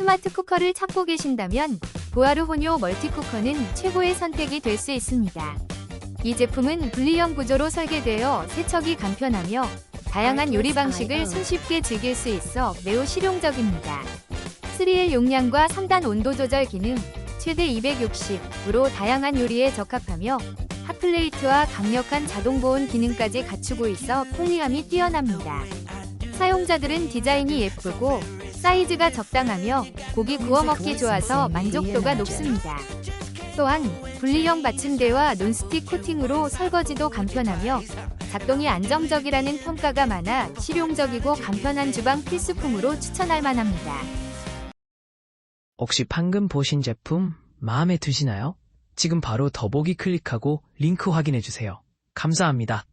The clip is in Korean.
스마트 쿠커를 찾고 계신다면 보아르 혼요 멀티쿠커는 최고의 선택이 될 수 있습니다. 이 제품은 분리형 구조로 설계되어 세척이 간편하며 다양한 요리 방식을 손쉽게 즐길 수 있어 매우 실용적입니다. 3L 용량과 3단 온도 조절 기능, 최대 260으로 다양한 요리에 적합하며 핫플레이트와 강력한 자동 보온 기능까지 갖추고 있어 편리함이 뛰어납니다. 사용자들은 디자인이 예쁘고 사이즈가 적당하며 고기 구워 먹기 좋아서 만족도가 높습니다. 또한 분리형 받침대와 논스틱 코팅으로 설거지도 간편하며 작동이 안정적이라는 평가가 많아 실용적이고 간편한 주방 필수품으로 추천할 만합니다. 혹시 방금 보신 제품 마음에 드시나요? 지금 바로 더보기 클릭하고 링크 확인해 주세요. 감사합니다.